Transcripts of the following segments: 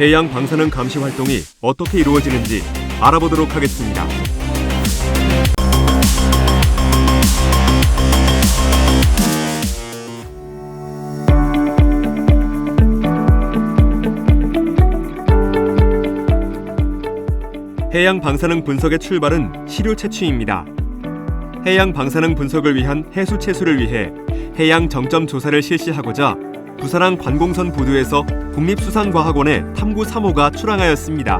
해양 방사능 감시 활동이 어떻게 이루어지는지 알아보도록 하겠습니다. 해양 방사능 분석의 출발은 시료 채취입니다. 해양 방사능 분석을 위한 해수 채수를 위해 해양 정점 조사를 실시하고자 부산항 관공선 부두에서 국립수산과학원의 탐구 3호가 출항하였습니다.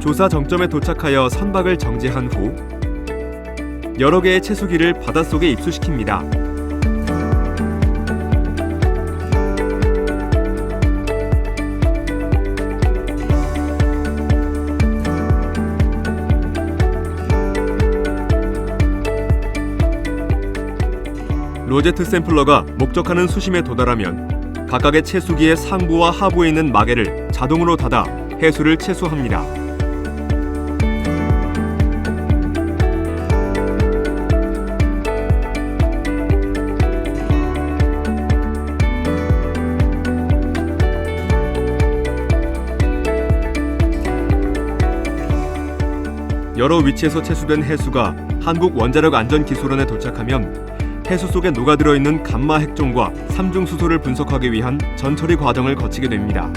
조사 정점에 도착하여 선박을 정지한 후 여러 개의 채수기를 바닷속에 입수시킵니다. 로제트 샘플러가 목적하는 수심에 도달하면 각각의 채수기의 상부와 하부에 있는 마개를 자동으로 닫아 해수를 채수합니다. 여러 위치에서 채수된 해수가 한국 원자력 안전 기술원에 도착하면 해수 속에 녹아들어 있는 감마 핵종과 삼중 수소를 분석하기 위한 전처리 과정을 거치게 됩니다.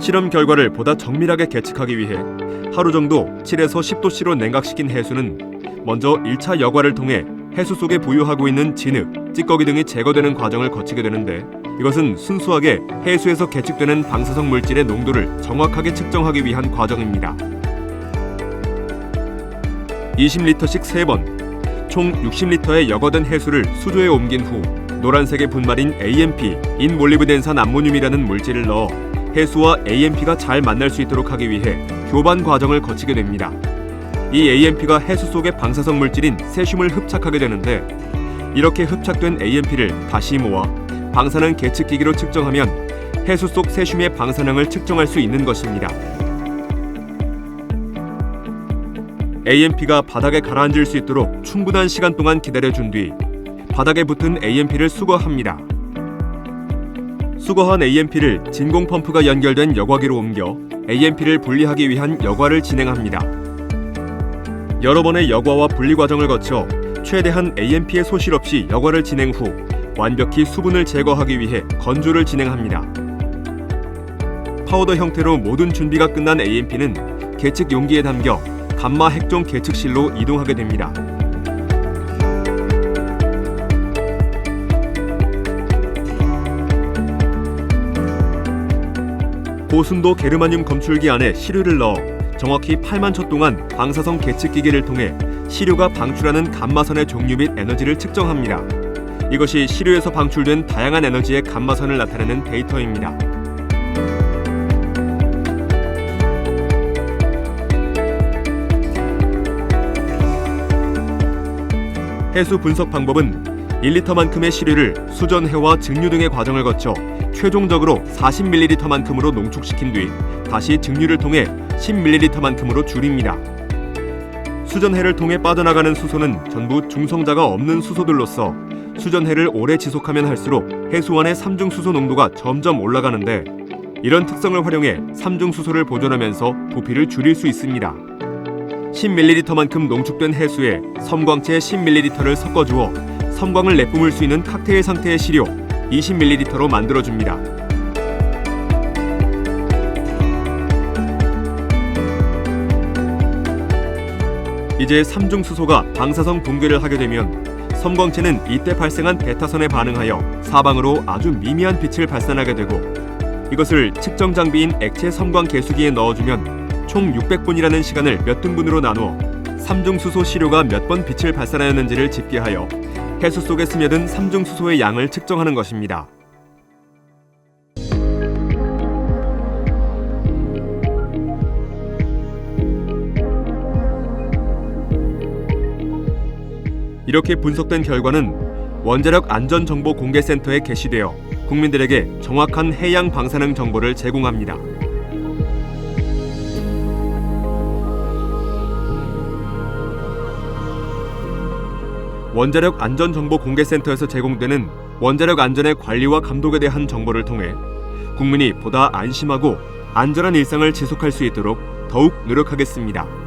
실험 결과를 보다 정밀하게 계측하기 위해 하루 정도 7에서 10도씨로 냉각시킨 해수는 먼저 1차 여과를 통해 해수 속에 보유하고 있는 진흙, 찌꺼기 등이 제거되는 과정을 거치게 되는데 이것은 순수하게 해수에서 계측되는 방사성 물질의 농도를 정확하게 측정하기 위한 과정입니다. 20리터씩 3번, 총 60리터의 여과된 해수를 수조에 옮긴 후 노란색의 분말인 AMP, 인몰리브덴산 암모늄이라는 물질을 넣어 해수와 AMP가 잘 만날 수 있도록 하기 위해 교반 과정을 거치게 됩니다. 이 AMP가 해수 속의 방사성 물질인 세슘을 흡착하게 되는데 이렇게 흡착된 AMP를 다시 모아 방사능 계측기기로 측정하면 해수 속 세슘의 방사능을 측정할 수 있는 것입니다. AMP가 바닥에 가라앉을 수 있도록 충분한 시간 동안 기다려준 뒤 바닥에 붙은 AMP를 수거합니다. 수거한 AMP를 진공 펌프가 연결된 여과기로 옮겨 AMP를 분리하기 위한 여과를 진행합니다. 여러 번의 여과와 분리 과정을 거쳐 최대한 AMP의 소실 없이 여과를 진행 후 완벽히 수분을 제거하기 위해 건조를 진행합니다. 파우더 형태로 모든 준비가 끝난 AMP는 계측 용기에 담겨 감마 핵종 계측실로 이동하게 됩니다. 고순도 게르마늄 검출기 안에 시료를 넣어 정확히 8만 초 동안 방사성 계측기기를 통해 시료가 방출하는 감마선의 종류 및 에너지를 측정합니다. 이것이 시료에서 방출된 다양한 에너지의 감마선을 나타내는 데이터입니다. 해수 분석 방법은 1리터만큼의 시료를 수전 해와 증류 등의 과정을 거쳐 최종적으로 40ml만큼으로 농축시킨 뒤 다시 증류를 통해 10ml만큼으로 줄입니다. 수전해를 통해 빠져나가는 수소는 전부 중성자가 없는 수소들로서 수전해를 오래 지속하면 할수록 해수원의 삼중수소 농도가 점점 올라가는데 이런 특성을 활용해 삼중수소를 보존하면서 부피를 줄일 수 있습니다. 10ml만큼 농축된 해수에 섬광체 10ml를 섞어주어 섬광을 내뿜을 수 있는 칵테일 상태의 시료 20ml로 만들어줍니다. 이제 삼중수소가 방사성 붕괴를 하게 되면 섬광체는 이때 발생한 베타선에 반응하여 사방으로 아주 미미한 빛을 발산하게 되고 이것을 측정 장비인 액체 섬광 계수기에 넣어주면 총 600분이라는 시간을 몇 등분으로 나누어 삼중수소 시료가 몇 번 빛을 발산하였는지를 집계하여 해수 속에 스며든 삼중수소의 양을 측정하는 것입니다. 이렇게 분석된 결과는 원자력 안전정보공개센터에 게시되어 국민들에게 정확한 해양 방사능 정보를 제공합니다. 원자력 안전정보공개센터에서 제공되는 원자력 안전의 관리와 감독에 대한 정보를 통해 국민이 보다 안심하고 안전한 일상을 지속할 수 있도록 더욱 노력하겠습니다.